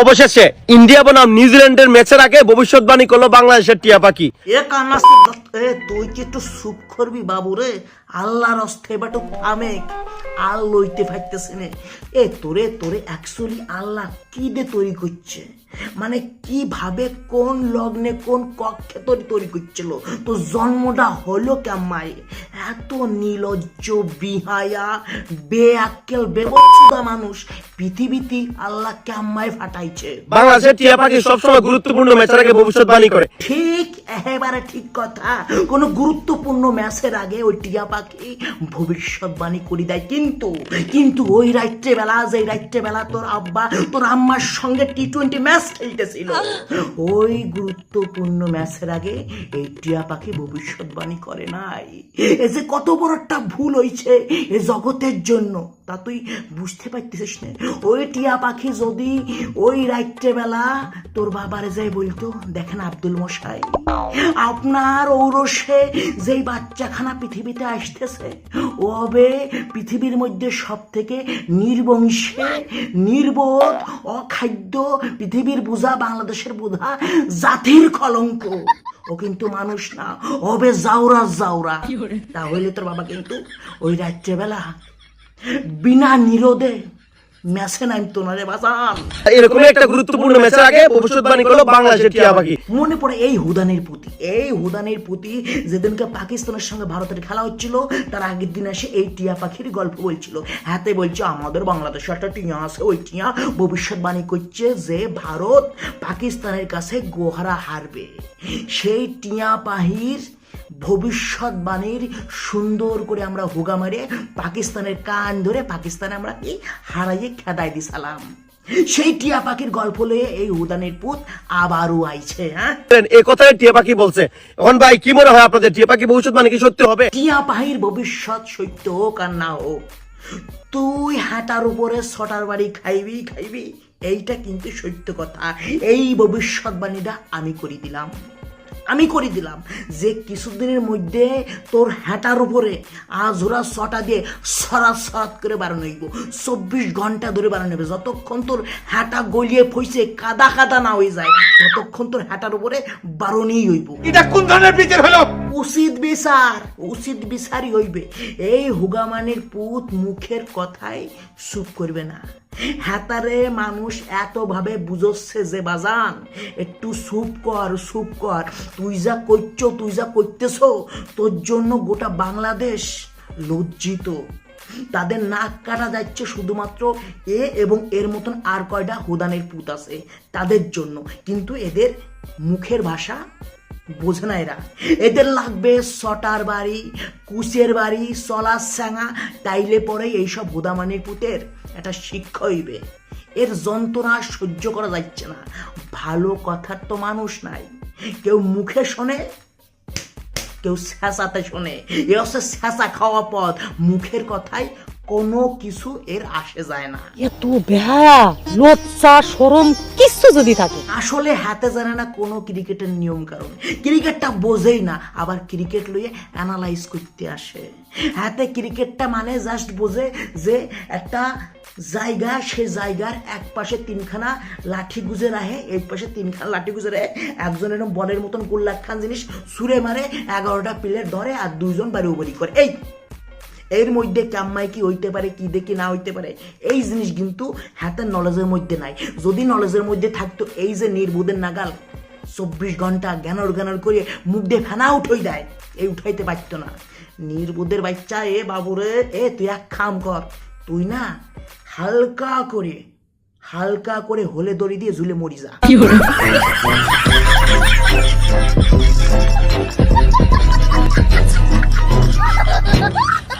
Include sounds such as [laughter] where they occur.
অবশেষে ইন্ডিয়া বনাম নিউজিল্যান্ডের ম্যাচের আগে ভবিষ্যৎবাণী করল বাংলাদেশের টিয়া পাখি। তুই কি একটু সুপ করবি বাবু রে? আল্লাহর অস্তে বাটু থামে। আর লইতে পারতেছে নে। এ, তোরে তোরে অ্যাকচুয়ালি আল্লাহ কি দে তৈরি করছে? মানে কীভাবে কোন লগ্নে কোন কক্ষে তৈরি তৈরি করছিল? তো জন্মটা হলো কেমাই এত নির্লজ্জ বিহায়া বেআক্কেল বেবচ্ছুদা মানুষ পৃথিবীতে আল্লাহ কেমায় ফাটাইছে। বাংলাদেশের টিয়া পাখি সবসময় গুরুত্বপূর্ণ ম্যাচের আগে ভবিষ্যৎবাণী করে। ঠিক একেবারে ঠিক কথা। কোনো গুরুত্বপূর্ণ ম্যাচের আগে ওই টিয়া পাখি ভবিষ্যৎবাণী করে দেয়। কিন্তু কিন্তু ওই রাত্রে বেলা যে রাত্রে বেলা তোর আব্বা, তোর আম্মার সঙ্গে টি টোয়েন্টি ম্যাচ খেলতেছিল, ওই গুরুত্বপূর্ণ ম্যাচের আগে এই টিয়া পাখি ভবিষ্যৎবাণী করে নাই। এ যে কত বড় একটা ভুল হয়েছে এ জগতের জন্য। তা তুই বুঝতে পারতেছিস না। ওই টিয়া পাখি যদি ওই রাত্রে বেলা তোর বাবারে যাই বলতো দেখেন আব্দুল মশাই আপনার ঔরসে যেই বাচ্চাখানা পৃথিবীতে আসতেছে ও হবে পৃথিবীর মধ্যে সব থেকে নির্বংশে নির্বোধ অখাদ্য পৃথিবীর বোঝা বাংলাদেশের বোঝা জাতির কলঙ্ক। ও কিন্তু মানুষ না হবে জাউরা জাউরা তাহলে তোর বাবা কিন্তু ওই রাত্রেবেলা বিনা নিরোধে ম্যাচে নামতো না রে বাজান। এরকমই একটা গুরুত্বপূর্ণ ম্যাচের আগে ভবিষ্যৎবাণী করল বাংলাদেশের টিয়া পাখি। মনে পড়ে এই হুদানের প্রতি এই হুদানের প্রতি যেদিনকে পাকিস্তানের সঙ্গে ভারতের খেলা হচ্ছিল তার আগের দিন এসে এই টিয়া পাখির গল্প বলছিল। হাতে বলছে আমাদের বাংলাদেশে একটা টিয়া আছে ওই টিয়া ভবিষ্যৎবাণী করছে যে ভারত পাকিস্তানের কাছে গোহারা হারবে। সেই টিয়া পাহির ভবিষ্যৎবাণীর সুন্দর করে আমরা হোগা মারে পাকিস্তানের কান ধরে পাকিস্তানে আমরা কি হারাইয়ে খেদাই দিছিলাম সেই টিয়া পাখির গল্প লয়ে এই উদানের পুত আবারও আইছে হ্যাঁ? এই কথাই টিয়া পাখি বলছে। এখন ভাই কি মনে হয় আপনাদের? টিয়া পাখি ভবিষ্যৎবাণী কি সত্যি হবে? টিয়া পাহির ভবিষ্যৎ সত্য হোক আর না হোক তুই হাঁটার উপরে ছটার বাড়ি খাইবি খাইবি এইটা কিন্তু সত্য কথা। এই ভবিষ্যৎবাণীটা আমি করে দিলাম। আমি করে দিলাম। যে কিছুদিনের মধ্যে তোর হাঁটার উপরে আজোরা ছটা দিয়ে সরা সরাত করে বাড়ানো হইব। চব্বিশ ঘণ্টা ধরে বাড়ানো হবে যতক্ষণ তোর হাঁটা গলিয়ে ফইছে কাদা কাদা না হয়ে যায় ততক্ষণ তোর হাঁটার উপরে বারণই হইব। এটা কোন ধরনের বিচার হলো? উচিত বিচার উচিত বিচারই হইবে। এই হুগামানির পুত মুখের কথাই চুপ করবে না। হাতারে মানুষ এতভাবে বুঝচ্ছে যে, বাজান, একটু সুপ কর সুপ কর। তুই যা করছ, তুই যা করতেছ, তোর জন্য গোটা বাংলাদেশ লজ্জিত। তাদের নাক কাটা যাচ্ছে শুধুমাত্র এ এবং এর মতন আর কয়টা হুদানের পুত আছে তাদের জন্য। কিন্তু এদের মুখের ভাষা বোঝে না এরা। এদের লাগবে সটার বাড়ি, কুচের বাড়ি, চলার স্যাঙা তাইলে পরে এইসব হুদামানির পুতের। একটা শিক্ষা হইবে। এর যন্ত্রণা সহ্য করা যাচ্ছে না। ভালো কথার তো মানুষ নাই। কেউ মুখে শোনে কেউ স্যাঁচাতে শোনে। এ হচ্ছে স্যাঁচা খাওয়া পথ। মুখের কথায় কোনো কিছু এর আসে যায় না। এত বেহায়া লজ্জা সরম কিচ্ছু যদি থাকে। আসলে হাতে জানে না কোনো ক্রিকেটের নিয়ম কারণ। ক্রিকেটটা বোঝেই না আবার ক্রিকেট লইয়ে অ্যানালাইজ করতে আসে। হাতে ক্রিকেটটা মানে জাস্ট বোঝে যে একটা জায়গা, সে জায়গার এক পাশে তিনখানা লাঠি গুজে রাখে এই পাশে তিনখানা লাঠি গুজে রাখে একজন এরকম বলের মতন কুল্লাক খান জিনিস সুরে মারে, এগারোটা প্লেয়ার ধরে আর দুইজন বাড়ি উবারি করে। এই, এর মধ্যে কাম্মাই কি হইতে পারে, কি দেখি না হইতে পারে, এই জিনিস কিন্তু হাতের নলেজের মধ্যে নাই। যদি নলেজের মধ্যে থাকতো, এই যে নির্বোধের নাগাল, চব্বিশ ঘণ্টা জ্ঞানর জ্ঞানর করে মুখ দিয়ে ফেনা উঠই দেয়, এই উঠাইতে পারতো না। নির্বোধের বাচ্চা, এ বাবুরে, এ, তুই এক খাম কর, তুই না হালকা করে হালকা করে হলে দড়ি দিয়ে ঝুলে মরি যা। [laughs]